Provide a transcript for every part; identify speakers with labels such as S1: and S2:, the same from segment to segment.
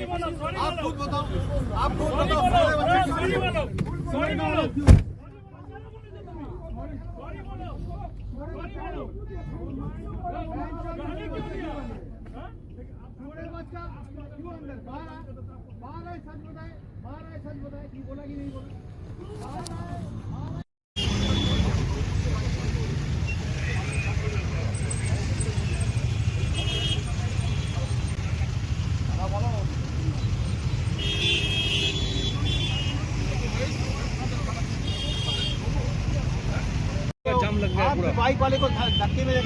S1: आप खुद बताओ आप खुद बताओ फुले बच्चे
S2: सॉरी
S1: किसके
S2: बोलो सॉरी बोलो
S1: छोटे बच्चा क्यों अंदर बाहर आ बाहर आए सच बताए बाहर आए सच बताए कि बोला कि नहीं बोला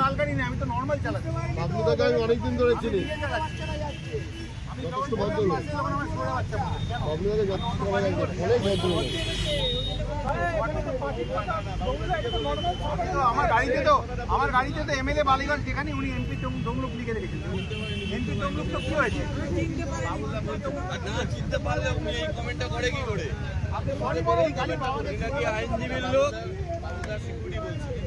S1: লাল গাড়ি আমি তো নর্মাল চালাচ্ছি।
S3: আমি অনেকদিন ধরে চিনি। যথেষ্ট ভদ্র।
S1: আমার
S3: যথেষ্ট অনেক ভদ্র
S1: গাড়িতে তো আমার গাড়িতে তো এমএলএ বালিগঞ্জ যেখানে উনি এমপি তমলুক লিখে রেখেছেন। এমপি তমলুক তো কি হয়েছে?
S2: না চিনতে পারলে উনি এই কমেন্টটা করে কি করে?
S1: আপনি গাড়ি পাওয়া
S2: আইনজীবীর লোক। সিকিউরিটি বলছে।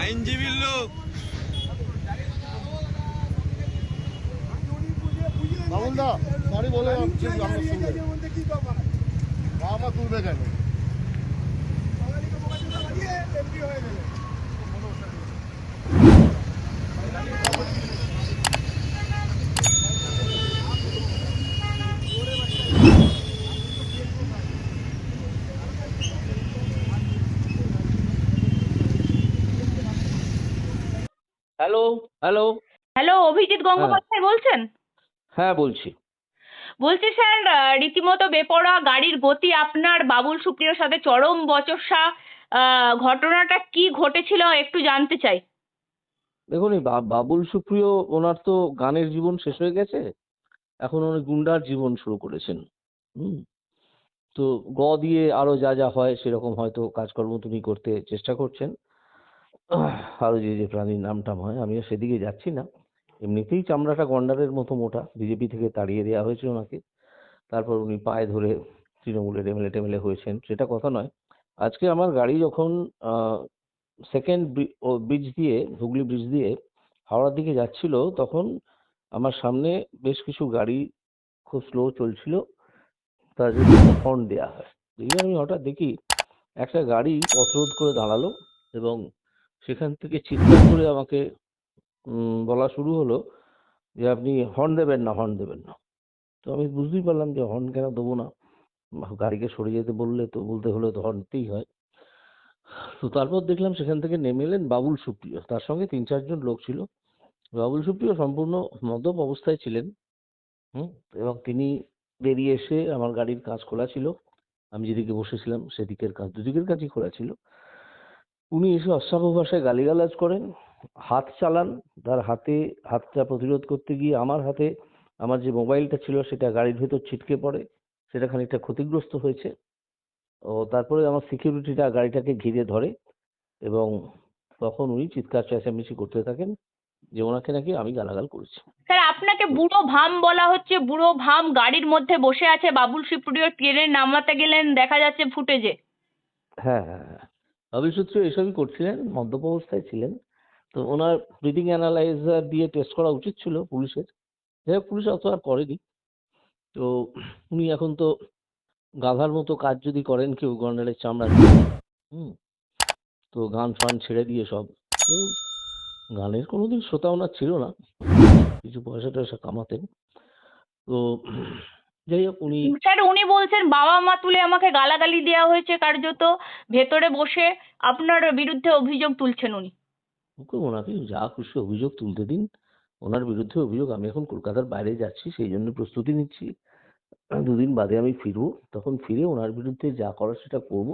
S2: আইনজীবীর লোক।
S3: বাবুল দা সরি বলে আপনি আমার তুলবে কেন?
S4: Hello hello
S5: hello Abhijit Gangopadhyay বলছেন?
S4: হ্যাঁ বলছি।
S5: বলছি স্যার রীতিমতো বেপরোয়া গাড়ির গতি আপনার বাবুল সুপ্রিয়র সাথে চরম বচসা ঘটনাটা কি ঘটেছিল একটু জানতে চাই।
S4: দেখুন এই বাবুল সুপ্রিয় ওনার তো গানের জীবন শেষ হয়ে গেছে। এখন উনি গুন্ডার জীবন শুরু করেছেন। হুম। তো গ দিয়ে আরও যা যা হয় সেরকম হয়তো কাজকর্ম তিনি করতে চেষ্টা করছেন। আরও যে যে প্রাণীর নাম টাম হয় আমিও সেদিকে যাচ্ছি না। এমনিতেই চামড়াটা গন্ডারের মতো মোটা, বিজেপি থেকে তাড়িয়ে দেওয়া হয়েছে ওনাকে। তারপর উনি পায়ে ধরে তৃণমূলের এমএলএ টেমএলএ হয়েছেন, সেটা কথা নয়। আজকে আমার গাড়ি যখন সেকেন্ড ব্রিজ দিয়ে, হুগলি ব্রিজ দিয়ে হাওড়ার দিকে যাচ্ছিল, তখন আমার সামনে বেশ কিছু গাড়ি খুব স্লো চলছিল। তার জন্য হর্ন দেওয়া হয় দিয়ে আমি হঠাৎ দেখি একটা গাড়ি পথরোধ করে দাঁড়াল এবং সেখান থেকে চিৎকার করে আমাকে বলা শুরু হলো যে আপনি হর্ন দেবেন না হর্ন দেবেন না। তো আমি বুঝতেই পারলাম যে হর্ন কেন দেবো না। গাড়িকে সরে যেতে বললে তো, বলতে হলে তো হর্ন দিতেই হয়। তো তারপর দেখলাম সেখান থেকে নেমে এলেন বাবুল সুপ্রিয়। তার সঙ্গে তিন চারজন লোক ছিল। বাবুল সুপ্রিয় সম্পূর্ণ মদ্যপ অবস্থায় ছিলেন, হুম, এবং তিনি বেরিয়ে এসে আমার গাড়ির কাঁচ খোলা ছিল। আমি যেদিকে বসেছিলাম সেদিকের কাঁচ, দুদিকের কাঁচই খোলা ছিল। উনি এসে অশ্রাব্য ভাষায় গালিগালাজ করেন হাত চালান তার হাতে হাতটা প্রতিরোধ করতে গিয়ে আমার হাতে আমার যে মোবাইলটা ছিল সেটা গাড়ির ভেতর ছিটকে পড়ে সেটা খানিকটা ক্ষতিগ্রস্ত হয়েছে। ও তারপরে আমার সিকিউরিটিটা গাড়িটাকে ঘিরে ধরে এবং তখন উনি চিৎকার চেঁচামেচি করতে থাকেন যে ওনাকে নাকি আমি গালাগাল করেছি।
S5: স্যার আপনাকে বুড়ো ভাম বলা হচ্ছে বুড়ো ভাম গাড়ির মধ্যে বসে আছে বাবুল সুপ্রিয় ট্রেনে নামাতে গেলেন দেখা যাচ্ছে ফুটেজে।
S4: হ্যাঁ হ্যাঁ। হ্যাঁ অভিসূত্র এসবই করছিলেন, মদ্যপ অবস্থায় ছিলেন। তো ওনার ব্রিদিং অ্যানালাইজার দিয়ে টেস্ট করা উচিত ছিল পুলিশের। যাই হোক, পুলিশ অত আর করেনি। তো উনি এখন তো গাধার মতো কাজ যদি করেন কেউ, গন্ডারের চামড়া হুম? তো গান ফান ছেড়ে দিয়ে সব। তো গানের কোনোদিন শ্রোতা ওনার ছিল না। কিছু পয়সা টয়সা কামাতেন। তো যাই হোক উনি
S5: স্যার উনি বলছেন বাবা মা তুলে আমাকে গালাগালি দেওয়া হয়েছে কার্যত। ভেতরে বসে আপনার বিরুদ্ধে অভিযোগ তুলছেন উনি।
S4: ওকে ওনাকে যা খুশি অভিযোগ তুলতে দিন। ওনার বিরুদ্ধে অভিযোগ আমি এখন কলকাতার বাইরে যাচ্ছি সেই জন্য প্রস্তুতি নিচ্ছি। দুদিন বাদে আমি ফিরবো। তখন ফিরে ওনার বিরুদ্ধে যা করার সেটা করব।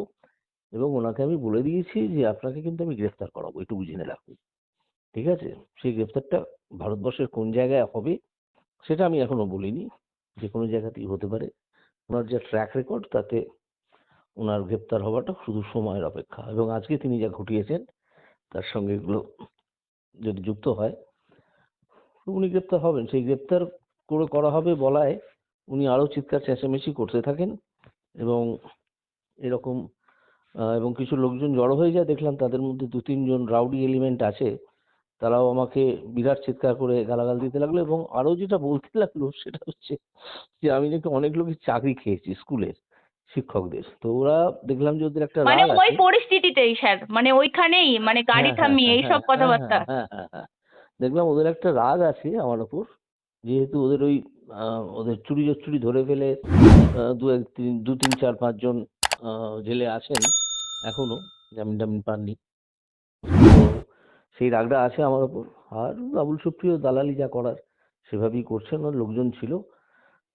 S4: এবং ওনাকে আমি বলে দিয়েছি যে আপনাকে কিন্তু আমি গ্রেফতার করাবো একটু বুঝে রাখুন। ঠিক আছে? সেই গ্রেপ্তারটা ভারতবর্ষের কোন জায়গায় হবে সেটা আমি এখনও বলিনি। যে কোনো জায়গাতেই হতে পারে। ওনার যা ট্র্যাক রেকর্ড তাতে ওনার গ্রেপ্তার হওয়াটা শুধু সময়ের অপেক্ষা। এবং আজকে তিনি যা ঘটিয়েছেন, তার সঙ্গে এগুলো যদি যুক্ত হয়, উনি গ্রেপ্তার হবেন। সেই গ্রেপ্তার করে করা হবে বলায় উনি আরও চিৎকার চেঁচামেচি করতে থাকেন এবং এরকম এবং কিছু লোকজন জড়ো হয়ে যায়। দেখলাম তাদের মধ্যে দু তিনজন রাউডি এলিমেন্ট আছে। তারাও আমাকে বিরাট চিৎকার করে গালাগাল দিতে লাগল এবং আরও যেটা বলতে লাগল সেটা হচ্ছে যে আমি নাকি অনেক লোকের চাকরি খেয়েছি স্কুলের শিক্ষকদের। তো ওরা দেখলাম যে ওদের একটা
S5: মানে
S4: রাগ
S5: ওই
S4: আছে।
S5: পরিস্থিতিতেই স্যার মানে ওইখানেই মানে গাড়ি
S4: হ্যাঁ,
S5: থামিয়ে
S4: হ্যাঁ,
S5: এইসব
S4: হ্যাঁ,
S5: কথাবার্তা।
S4: হ্যাঁ, হ্যাঁ, হ্যাঁ, হ্যাঁ। দেখলাম ওদের একটা রাগ আছে আমার উপর যেহেতু ওদের ওই আহ, ওদের চুরি চুরি ধরে ফেলে দু এক তিন দু তিন চার পাঁচজন আহ, জেলে আছেন এখনও জামিন টামিন পাননি সেই রাগটা আছে আমার ওপর। আর বাবুল সুপ্রিয়, দালালি যা করার, সেভাবেই করছেন। ওর লোকজন ছিল।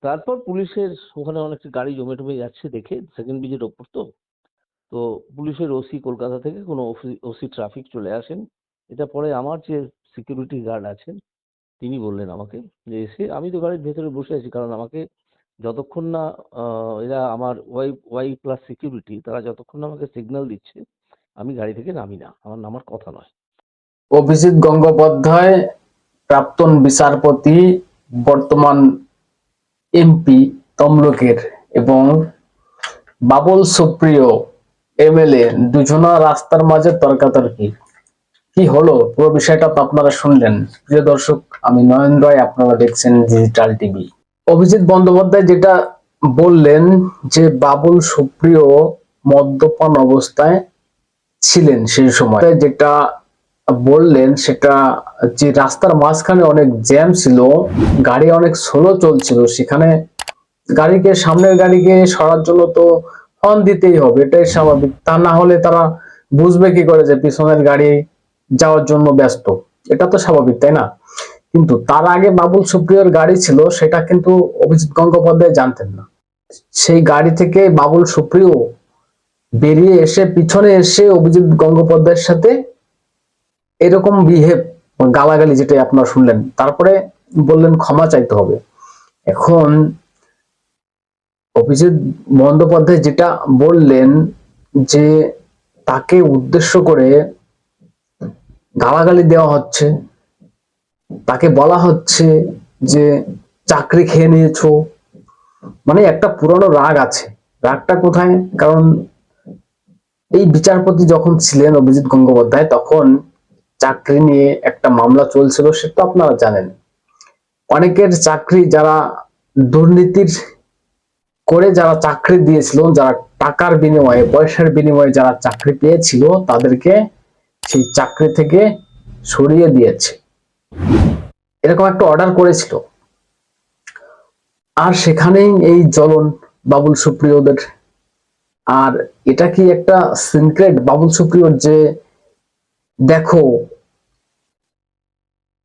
S4: তারপর পুলিশের ওখানে অনেক গাড়ি জমে টমে যাচ্ছে দেখে সেকেন্ড ব্রিজের ওপর তো। তো পুলিশের ওসি কলকাতা থেকে কোনো ওসি ট্রাফিক চলে আসেন। এটা পরে আমার যে সিকিউরিটি গার্ড আছেন, তিনি বললেন আমাকে যে এসে আমি তো গাড়ির ভেতরে বসে আছি, কারণ আমাকে যতক্ষণ না এরা আমার ওয়াই ওয়াই প্লাস সিকিউরিটি তারা যতক্ষণ না আমাকে সিগন্যাল দিচ্ছে, আমি গাড়ি থেকে নামি না। আমার নামার কথা নয়।
S6: অভিজিৎ গঙ্গোপাধ্যায়, প্রাক্তন বিচারপতি, বর্তমান এমপি তমলুকের এবং বাবুল সুপ্রিয় এমএলএ দুজনা রাস্তার মাঝে তর্কাতর্কি। কি হলো? পুরো বিষয়টা তো আপনারা শুনলেন। প্রিয় দর্শক, আমি নয়ন রায়, আপনারা দেখছেন ডিজিটাল টিভি অভিজিৎ বন্দ্যোপাধ্যায় যেটা বললেন যে, বাবুল সুপ্রিয় মদ্যপান অবস্থায় ছিলেন সেই সময়। যেটা বললেন, সেটা যে রাস্তার মাঝখানে অনেক জ্যাম ছিল, গাড়ি অনেক স্লো চলছিল, সেখানে গাড়িকে, সামনের গাড়িকে সরার জন্য তো হর্ন দিতেই হবে, এটাই স্বাভাবিক। তা না হলে তারা বুঝবে কি করে যে পিছনের গাড়ি যাওয়ার জন্য ব্যস্ত। এটা তো স্বাভাবিক, তাই না? কিন্তু তার আগে বাবুল সুপ্রিয়র গাড়ি ছিল, সেটা কিন্তু অভিজিৎ গঙ্গোপাধ্যায় জানতেন না। সেই গাড়ি থেকে বাবুল সুপ্রিয় বেরিয়ে এসে, পিছনে এসে অভিজিৎ গঙ্গোপাধ্যায়ের সাথে এরকম বিহেভ গালাগালি যেটা আপনারা শুনলেন, তারপরে বললেন ক্ষমা চাইতে হবে। এখন অভিজিৎ বন্দ্যোপাধ্যায় যেটা বললেন যে তাকে উদ্দেশ্য করে গালাগালি দেওয়া হচ্ছে, তাকে বলা হচ্ছে যে চাকরি খেয়ে নিয়েছো। মানে একটা পুরনো রাগ আছে। রাগটা কোথায়? কারণ এই বিচারপতি যখন ছিলেন অভিজিৎ গঙ্গোপাধ্যায়, তখন চাকরি নিয়ে একটা মামলা চলছিল সেটা আপনারা জানেন। অনেকের চাকরি যারা দুর্নীতির করে যারা চাকরি দিয়েছিল, যারা টাকার বিনিময়ে, পয়সার বিনিময়ে যারা চাকরি পেয়েছিল, তাদেরকে সেই চাকরি থেকে সরিয়ে দিয়েছে। এরকম একটা অর্ডার করেছিল। আর সেখানেই এই জ্বলন বাবুল সুপ্রিয়দের। আর এটা কি একটা সিনক্রেট বাবুল সুপ্রিয়র যে দেখো।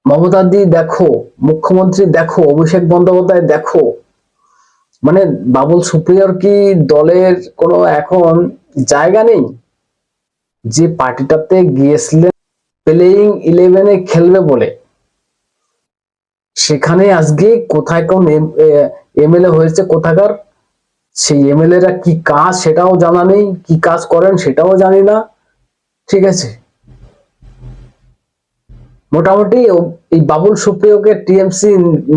S6: মমতাদি দেখো, মুখ্যমন্ত্রী দেখো, অভিষেক বন্দ্যোপাধ্যায় দেখো। মানে বাবুল সুপ্রিয়র কি দলের কোনো এখন জায়গা নেই? যে পার্টিটাতে গিয়েছিলেন, প্লেয়িং ইলেভেনে খেলবে বলে। সেখানে আজকে কোথায় কোন এমএলএ হয়েছে কোথাকার? সেই এমএলএ রা কি কাজ সেটাও জানা নেই, কি কাজ করেন সেটাও জানি না। ঠিক আছে। মোটামুটি এই বাবুল সুপ্রিয়কে টিএমসি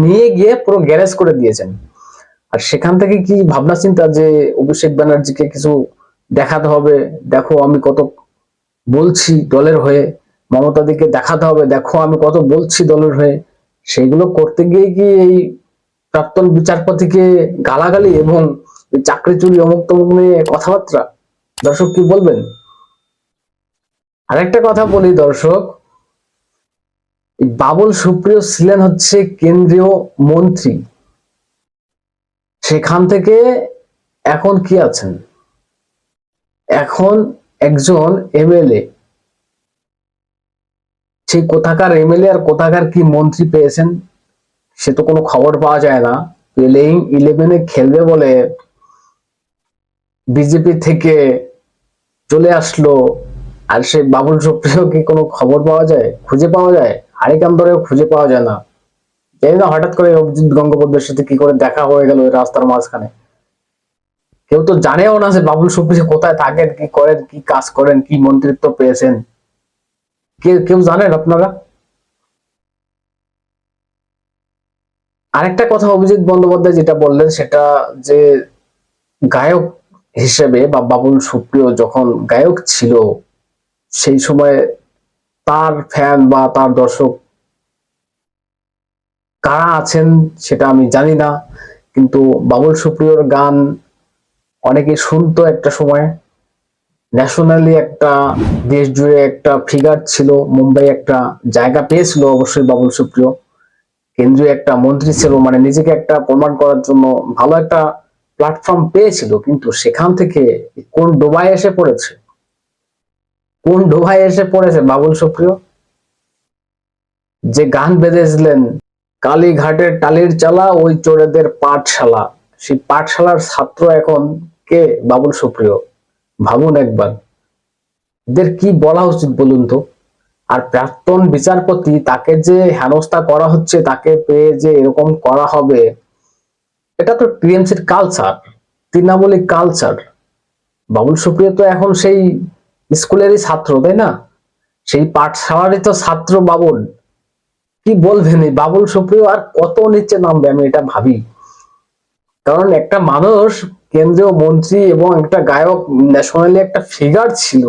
S6: নিয়ে গিয়ে পুরো গ্যারেজ করে দিয়েছেন। আর সেখান থেকে কি ভাবনা চিন্তা যে অভিষেক ব্যানার্জিকে কিছু দেখাতে হবে? দেখো আমি কত বলছি দলের হয়ে। মমতা দিকে দেখাতে হবে, দেখো আমি কত বলছি দলের হয়ে। সেগুলো করতে গিয়ে কি এই প্রাক্তন বিচারপতিকে গালাগালি এবং চাকরি চুরি অমুক তমুক নিয়ে কথাবার্তা? দর্শক কি বলবেন? আরেকটা কথা বলি দর্শক এই বাবুল সুপ্রিয় ছিলেন হচ্ছে কেন্দ্রীয় মন্ত্রী। সেখান থেকে এখন কি আছেন? এখন একজন এমএলএ। সেই কোথাকার এমএলএ আর কোথাকার কি মন্ত্রী পেয়েছেন, সে তো কোনো খবর পাওয়া যায় না। প্লেইং ইলেভেনে খেলবে বলে বিজেপি থেকে চলে আসলো। আর সেই বাবুল সুপ্রিয় কি কোনো খবর পাওয়া যায়, খুঁজে পাওয়া যায়? ধরেও খুঁজে পাওয়া যায় না। জানি না, হঠাৎ করে অভিজিৎ গঙ্গোপাধ্যায়ের সাথে কি করে দেখা হয়ে গেল রাস্তার মাঝখানে। কেউ তো জানেও না যে বাবুল সুপ্রিয় কোথায় থাকেন কি করেন, কি কাজ করেন, কি মন্ত্রিত্ব পেয়েছেন। কেউ জানেন আপনারা? আরেকটা কথা অভিজিৎ বন্দ্যোপাধ্যায় যেটা বললেন, সেটা যে গায়ক হিসেবে বা বাবুল সুপ্রিয় যখন গায়ক ছিল, সেই সময় তার ফ্যান বা তার দর্শক কারা আছেন সেটা আমি জানি না, কিন্তু বাবুল সুপ্রিয়র গান অনেকে শুনতো একটা সময়। ন্যাশনালি একটা দেশ জুড়ে একটা ফিগার ছিল, মুম্বাই একটা জায়গা পেয়েছিল অবশ্যই বাবুল সুপ্রিয়। কেন্দ্রীয় একটা মন্ত্রী ছিল মানে নিজেকে একটা প্রমাণ করার জন্য ভালো একটা প্ল্যাটফর্ম পেয়েছিল, কিন্তু সেখান থেকে কোন ডোবায় এসে পড়েছে? কোন ডোবায় এসে পড়েছে, বাবুল সুপ্রিয়? যে গান বেঁধেছিলেন, কালীঘাটের টালির চালা, ওই চোরেদের পাঠশালা। সেই পাঠশালার ছাত্র এখন কে, বাবুল সুপ্রিয়? ভাবুন একবার। এদের কি বলা উচিত বলুন তো? আর প্রাক্তন বিচারপতি তাকে যে হেনস্থা করা হচ্ছে, তাকে পেয়ে যে এরকম করা হবে, এটা তো টিএমসির কালচার তৃণমূলী কালচার বাবুল সুপ্রিয় তো এখন সেই স্কুলেরই ছাত্র, তাই না? সেই পাঠশালারই তো ছাত্র বাবুল। কি বলবেন এই বাবুল সুপ্রিয়, আর কত নিচে নামবে আমি এটা ভাবি। কারণ একটা মানুষ, কেন্দ্রীয় মন্ত্রী এবং একটা গায়ক ন্যাশনালি একটা ফিগার ছিল।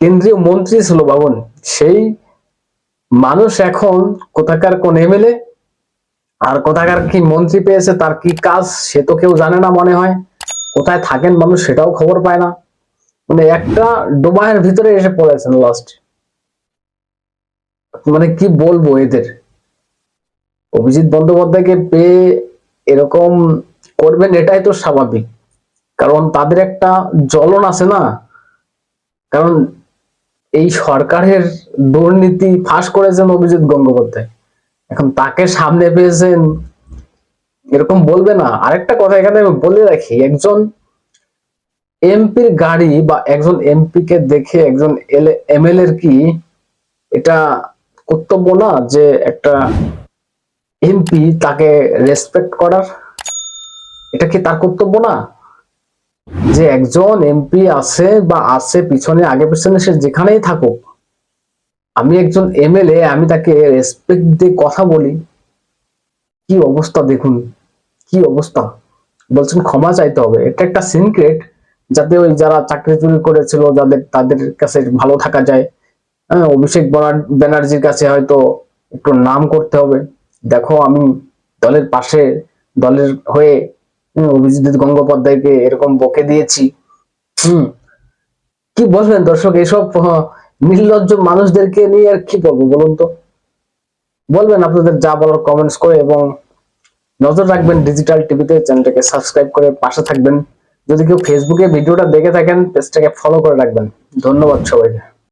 S6: কেন্দ্রীয় মন্ত্রী ছিল বাবন সেই মানুষ এখন কোথাকার কোন এমএলএ, আর কোথাকার কি মন্ত্রী পেয়েছে, তার কি কাজ, সে তো কেউ জানে না মনে হয়। কোথায় থাকেন মানুষ সেটাও খবর পায় না। মানে একটা ডোবায়ের ভিতরে এসে পড়েছেন লাস্ট মানে কি বলব এদের? অভিজিৎ বন্দ্যোপাধ্যায়কে পেয়ে এরকম করবেন এটাই তো স্বাভাবিক। কারণ তাদের একটা জ্বলন আছে না? কারণ এই সরকারের দুর্নীতি ফাঁস করেছেন অভিজিৎ গঙ্গোপাধ্যায় এখন তাকে সামনে পেয়েছেন, এরকম বলবে না। আরেকটা কথা এখানে আমি বলে রাখি, একজন এমপির গাড়ি বা একজন এমপি কে দেখে একজন এমএল এর কি এটা কর্তব্য না যে একটা এমপি তাকে রেসপেক্ট করার? এটা কি তার কর্তব্য না? যে একজন এমপি আছে বা আছে পিছনে, আগে পিছনে, সে যেখানেই থাকুক, আমি একজন এমএলএ আমি তাকে রেসপেক্ট দিয়ে কথা বলি। কি অবস্থা দেখুন, কি অবস্থা? বলছেন ক্ষমা চাইতে হবে। এটা একটা সিনক্রেট যাতে ওই যারা চাকরি চুরি করেছিল যাদের তাদের কাছে ভালো থাকা যায়। হ্যাঁ অভিষেক ব্যানার্জির কাছে হয়তো একটু নাম করতে হবে। দেখো আমি দলের পাশে দলের হয়ে হম, অভিজিৎ গঙ্গোপাধ্যায়কে এরকম বকে দিয়েছি। হম কি বলবেন দর্শক এসব আহ, নির্লজ্জ মানুষদেরকে নিয়ে আর কি বলব বলুন তো? বলবেন আপনাদের যা বলার কমেন্টস করে এবং নজর রাখবেন ডিজিটাল টিভিতে চ্যানেলটাকে সাবস্ক্রাইব করে পাশে থাকবেন। যদি কেউ ফেসবুকে ভিডিওটা দেখে থাকেন পেজটাকে ফলো করে রাখবেন। ধন্যবাদ সবাইকে।